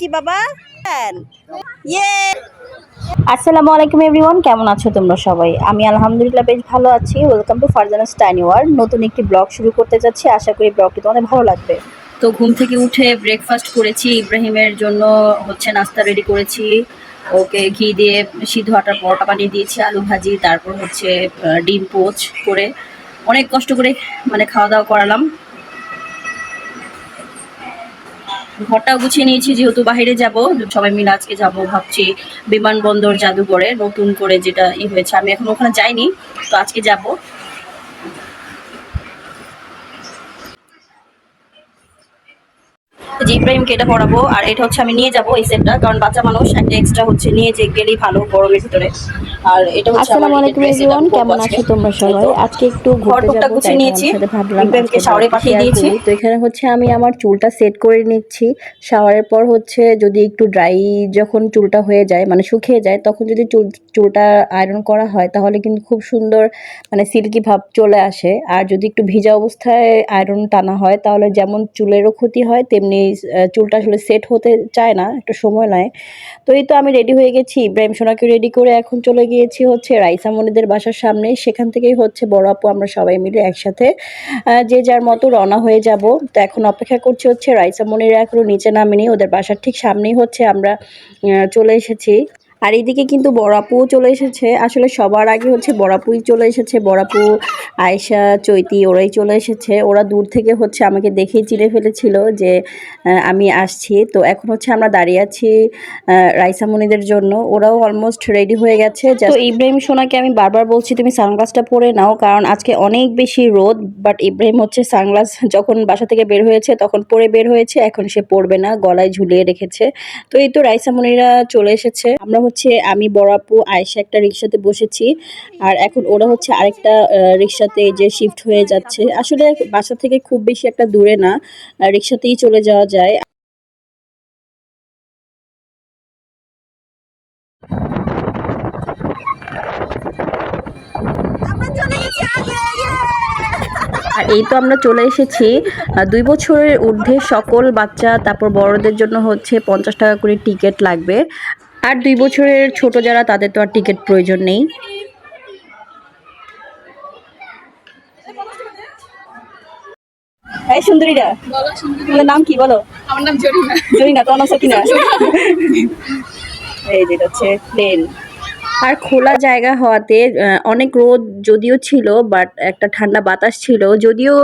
কি বাবা? ইয়ে আসসালামু আলাইকুম এভরিওয়ান কেমন আছো তোমরা সবাই? আমি আলহামদুলিল্লাহ বেশ ভালো আছি। Welcome to Farzana's tiny world নতুন একটি ব্লগ শুরু করতে যাচ্ছি। আশা করি ব্লগটি তোমাদের ভালো লাগবে। তো ঘুম থেকে উঠে ব্রেকফাস্ট করেছি ইব্রাহিমের জন্য হচ্ছে নাস্তা রেডি করেছি। ওকে ঘি দিয়ে সিদ্ধ আটার পরোটা বানিয়ে দিয়েছি আলু ভাজি তারপর হচ্ছে ডিম পোচ করে। অনেক কষ্ট করে মানে খাওয়া দাওয়া করালাম। ঘরটাও গুছিয়ে নিয়েছি, যেহেতু বাইরে যাব, সবাই মিলে আজকে যাব ভাবছি বিমানবন্দর জাদুঘরে, নতুন করে যেটা ই হয়েছে। আমি এখন ওখানে যাইনি, তো আজকে যাব। যে ইব্রাহিমকে এটা পড়াবো আর এটা হচ্ছে আমি নিয়ে যাব এই সেটটা কারণ বাচ্চা মানুষ একটা এক্সট্রা হচ্ছে নিয়ে যে গেলেই ভালো গরমের ভিতরে। আর এটা হচ্ছে আসসালামু আলাইকুম এভরিওয়ান কেমন আছো তোমরা সবাই? আজকে একটু ঘুরতে টুকটাক গুছিয়ে নিয়েছি। তোমাদের সাথে ভাবলাম ইব্রাহিমকে শাওয়ারে পাঠিয়ে দিয়েছি। তো এখানে হচ্ছে আমি আমার চুলটা সেট করে নিচ্ছি। শাওয়ারের পর হচ্ছে যদি একটু ড্রাই যখন চুলটা হয়ে যায় মানে শুকিয়ে যায় তখন যদি চুল চুলটা আয়রন করা হয় তাহলে কিন্তু খুব সুন্দর মানে সিল্কি ভাব চলে আসে। আর যদি একটু ভিজা অবস্থায় আয়রন টানা হয় তাহলে যেমন চুলেরও ক্ষতি হয় তেমনি চুলটা আসলে সেট হতে চায় না, একটু সময় নেয়। তো এই তো আমি রেডি হয়ে গেছি। ইব্রাহিম সোনাকে রেডি করে এখন চলে গিয়েছি হচ্ছে রাইসা মনিদের বাসার সামনে। সেখান থেকেই হচ্ছে বড় আপু, আমরা সবাই মিলে একসাথে যে যার মতো রওনা হয়ে যাব। তো এখন অপেক্ষা করছি হচ্ছে রাইসা মনিরা এখনও নিচে নামেনি, ওদের বাসার ঠিক সামনেই হচ্ছে আমরা চলে এসেছি। আর এইদিকে কিন্তু বড়াপুও চলে এসেছে। আসলে সবার আগে হচ্ছে বড়াপুই চলে এসেছে। বড়াপু আয়শা চৈতি ওরাই চলে এসেছে। ওরা দূর থেকে হচ্ছে আমাকে দেখেই চিনে ফেলেছিল যে আমি আসছি। তো এখন হচ্ছে আমরা দাঁড়িয়ে আছি আহ, রাইসা মনিদের জন্য। ওরাও অলমোস্ট রেডি হয়ে গেছে। তো ইব্রাহিম সোনাকে আমি বারবার বলছি তুমি সানগ্লাসটা পরে নাও। কারণ আজকে অনেক বেশি রোদ বাট ইব্রাহিম হচ্ছে সানগ্লাস যখন বাসা থেকে বের হয়েছে তখন পরে বের হয়েছে। এখন সে পরবে না গলায় ঝুলিয়ে রেখেছে। তো এই তো রাইসা মনিরা চলে এসেছে। আমরা হচ্ছে আমি বড় আপু আয়েশা একটা রিক্সাতে বসেছি। আর এখন ওরা হচ্ছে আরেকটা রিক্সাতে যে শিফট হয়ে যাচ্ছে। আসলে বাসা থেকে খুব বেশি একটা দূরে না রিক্সাতেই চলে যাওয়া যায়। আর এই তো আমরা চলে এসেছি। দুই বছরের ঊর্ধ্বে সকল বাচ্চা তারপর বড়দের জন্য হচ্ছে পঞ্চাশ টাকা করে টিকিট লাগবে। আর দুই বছরের ছোট যারা তাদের তো আর টিকিট প্রয়োজন নেই। এই সুন্দরীরা নাম কি বলো? আমার নাম জরিনা। জরিনা তোমার নাম সাকিনা এই যেটা হচ্ছে প্লেন আর খোলা জায়গা হওয়াতে অনেক রোদ যদিও ছিল বাট একটা ঠান্ডা বাতাস ছিল। যদিও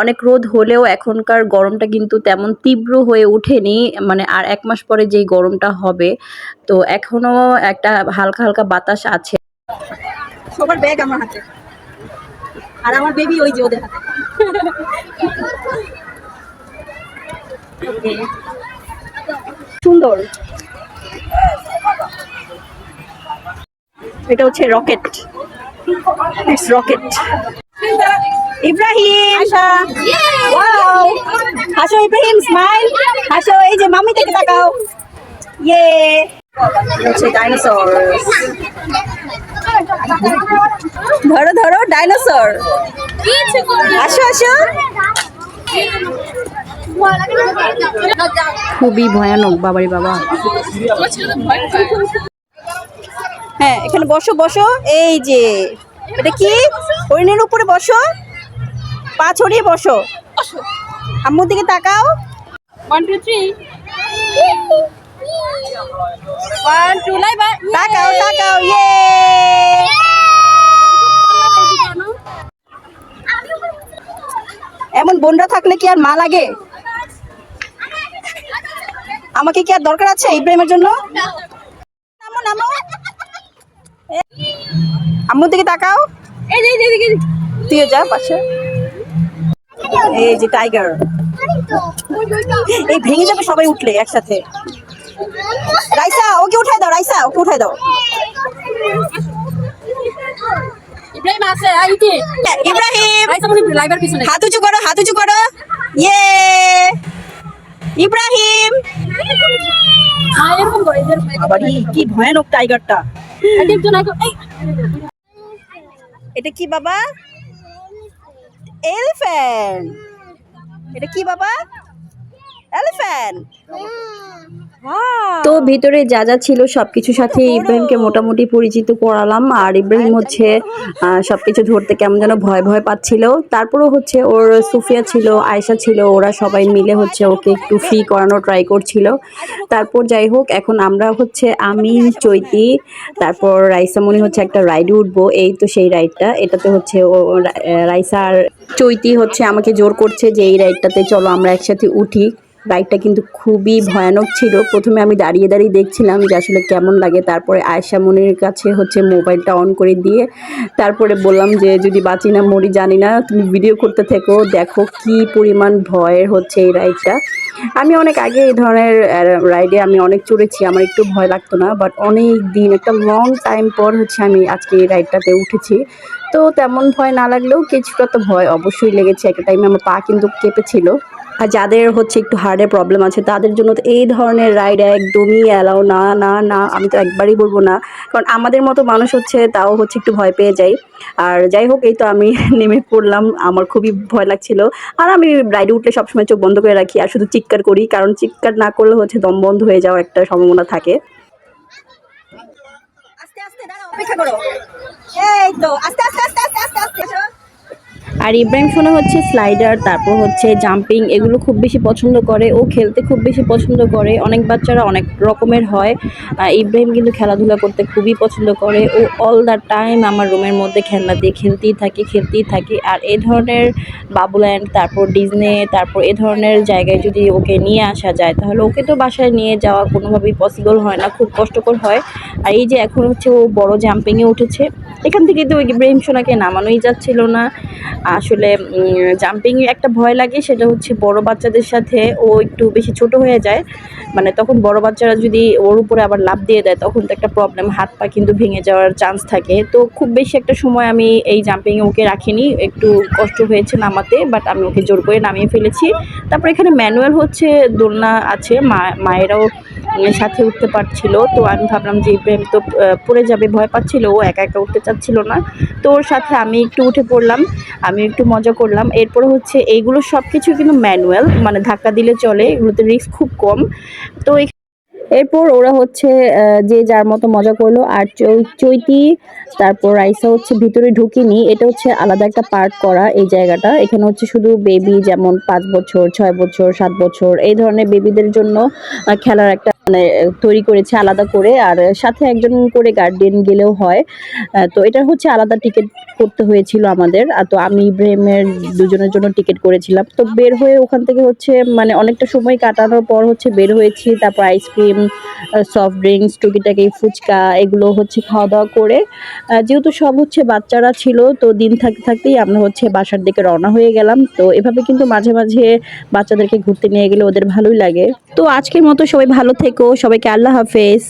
অনেক রোদ হলেও এখনকার গরমটা কিন্তু তেমন তীব্র হয়ে ওঠেনি মানে আর এক মাস পরে যেই গরমটা হবে তো এখনও একটা হালকা হালকা বাতাস আছে। সবার ব্যাগ আমার হাতে। আর আমার বেবি ওই যে ওদের হাতে। সুন্দর। এটা হচ্ছে রকেট। It's rocket Ibrahim! হাসো ইব্রাহিম স্মাইল হাসো এই যে মাম্মি থেকে তাকাও। ইয়ে হচ্ছে ডাইনোসরস ধরো ধরো ডাইনোসর আসো আসো। খুবই ভয়ানক বাবারি বাবা। হ্যাঁ এখানে বসো বসো। এই যে এটা কি? হরিণের উপরে বসো। পা ছড়িয়ে বসো। আম্মুর দিকে তাকাও। One two three one two লাই তাকাও তাকাও ইয়ে। এমন বোনরা থাকলে কি আর মা লাগে? আমাকে কি আর দরকার আছে ইব্রাহিমের জন্য নামো নামো এ, আম্মুর দিকে তাকাও। এই যে এই যে, এই যে তুইও যা পাশে। এই যে টাইগার এই ভেঙে যাবে সবাই উঠলে একসাথে। রাইসা ওকে উঠাই দাও রাইসা ওকে উঠাই দাও। ইব্রাহিম আছে আইতে ইব্রাহিম। আইসা মনে পিছনে। হাত উঁচু করো হাত উঁচু করো। ইয়ে। ইব্রাহিম। হ্যাঁ আবার কি ভয়ানক টাইগারটা একজন এটা কি বাবা এলিফ্যান্ট এটা কি বাবা এলিফ্যান্ট তো ভিতরে যা যা ছিল সবকিছুর সাথে ইব্রাহিমকে মোটামুটি পরিচিত করালাম আর ইব্রাহিম হচ্ছে সবকিছু ধরতে কেমন যেন ভয় ভয় পাচ্ছিল। তারপরেও হচ্ছে ওর সুফিয়া ছিল আয়সা ছিল ওরা সবাই মিলে হচ্ছে ওকে একটু ফ্রি করানো ট্রাই করছিল। তারপর যাই হোক এখন আমরা হচ্ছে আমি চৈতি তারপর রাইসা রাইসামণি হচ্ছে একটা রাইডে উঠবো। এই তো সেই রাইডটা এটাতে হচ্ছে ও ও রাইসা আর চৈতি হচ্ছে আমাকে জোর করছে যে এই রাইডটাতে চলো আমরা একসাথে উঠি। রাইডটা কিন্তু খুবই ভয়ানক ছিল। প্রথমে আমি দাঁড়িয়ে দাঁড়িয়ে দেখছিলাম যে আসলে কেমন লাগে। তারপরে আয়সা মনির কাছে হচ্ছে মোবাইলটা অন করে দিয়ে তারপরে বললাম যে, যদি বাঁচি না, মরি, জানি না, তুমি ভিডিও করতে থেকো। দেখো কি পরিমাণ ভয়ের হচ্ছে এই রাইডটা আমি অনেক আগে এই ধরনের রাইডে আমি অনেক চড়েছি। আমার একটু ভয় লাগতো না বাট অনেক দিন, একটা লং টাইম পর হচ্ছে আমি আজকে এই রাইডটাতে উঠেছি। তো তেমন ভয় না লাগলেও কিছুটা তো ভয় অবশ্যই লেগেছে। একটা টাইমে আমার পা কিন্তু কেঁপেছিল। আর যাদের হচ্ছে একটু হার্টের প্রবলেম আছে, তাদের জন্য তো এই ধরনের রাইড একদমই অ্যালাউ না না না, আমি তো একবারই বলব না। কারণ আমাদের মতো মানুষ হচ্ছে তাও হচ্ছে একটু ভয় পেয়ে যাই আর যাই হোক, এই তো আমি নেমে পড়লাম, আমার খুবই ভয় লাগছিল। আর আমি রাইডে উঠলে সবসময় চোখ বন্ধ করে রাখি আর শুধু চিৎকার করি, কারণ চিৎকার না করলে হচ্ছে দম বন্ধ হয়ে যাওয়ার একটা সম্ভাবনা থাকে। অপেক্ষা করো। এই তো আস্তে আস্তে আস্তে আস্তে আস্তে আস্তে। আর ইব্রাহিম সোনা হচ্ছে স্লাইডার তারপর হচ্ছে জাম্পিং এগুলো খুব বেশি পছন্দ করে। ও খেলতে খুব বেশি পছন্দ করে। অনেক বাচ্চারা অনেক রকমের হয়। ইব্রাহিম কিন্তু খেলাধুলা করতে খুবই পছন্দ করে। ও অল দ্য টাইম আমার রুমের মধ্যে খেলনা দিয়ে খেলতেই থাকে খেলতেই থাকে। আর এ ধরনের বাবুল্যান্ড তারপর ডিজনে তারপর এ ধরনের জায়গায় যদি ওকে নিয়ে আসা যায়, তাহলে ওকে তো বাসায় নিয়ে যাওয়া কোনোভাবেই পসিবল হয় না। খুব কষ্টকর হয়। আর এই যে এখন হচ্ছে ও বড় জাম্পিংয়ে উঠেছে। এখান থেকে তো ইব্রাহিম সোনাকে নামানোই যাচ্ছিল না। আসলে জাম্পিং একটা ভয় লাগে, সেটা হচ্ছে বড় বাচ্চাদের সাথে ও একটু বেশি ছোট হয়ে যায়। মানে তখন বড় বাচ্চারা যদি ওর উপরে আবার লাভ দিয়ে দেয়, তখন তো একটা প্রবলেম হাত পা কিন্তু ভেঙে যাওয়ার চান্স থাকে। তো খুব বেশি একটা সময় আমি এই জাম্পিংয়ে ওকে রাখিনি, একটু কষ্ট হয়েছে নামাতে বাট আমি ওকে জোর করে নামিয়ে ফেলেছি। তারপর এখানে ম্যানুয়াল হচ্ছে, দোলনা আছে, মা, মায়েরাও সাথে উঠতে পারছিল, তো আমি ভাবলাম যে ইব্রাহিম তো পড়ে যাবে, ভয় পাচ্ছিল, ও একা একা উঠতে চাচ্ছিল না। তো ওর সাথে আমি একটু উঠে পড়লাম, আমি একটু মজা করলাম। এরপরে হচ্ছে, এইগুলো সব কিছু কিন্তু ম্যানুয়াল মানে ধাক্কা দিলে চলে, এগুলোতে রিস্ক খুব কম। তো এরপর ওরা হচ্ছে যে যার মতো মজা করল। আর চৈতি, তারপর রাইসা হচ্ছে ভিতরে ঢুকিনি। এটা হচ্ছে আলাদা একটা পার্ট করা এই জায়গাটা। এখানে হচ্ছে শুধু বেবি যেমন পাঁচ বছর, ছয় বছর, সাত বছর, এই ধরনের বেবিদের জন্য খেলার একটা মানে তৈরি করেছে আলাদা করে। আর সাথে একজন করে গার্ডিয়ান গেলেও হয়। তো এটা হচ্ছে আলাদা টিকিট করতে হয়েছিল আমাদের। আর তো আমি ইব্রাহিমের দুজনের জন্য টিকিট করেছিলাম। তো বের হয়ে ওখান থেকে হচ্ছে মানে অনেকটা সময় কাটানোর পর হচ্ছে বের হয়েছি। তারপর আইসক্রিম সফট ড্রিঙ্কস টুকিটাকি ফুচকা, এগুলো হচ্ছে খাওয়া দাওয়া করে যেহেতু সব হচ্ছে বাচ্চারা ছিল, তো দিন থাকতে থাকতেই আমরা হচ্ছে বাসার দিকে রওনা হয়ে গেলাম। তো এভাবে কিন্তু মাঝে মাঝে বাচ্চাদেরকে ঘুরতে নিয়ে গেলে ওদের ভালোই লাগে। তো আজকের মতো সবাই ভালো থেকো, সবাইকে আল্লাহ হাফেজ।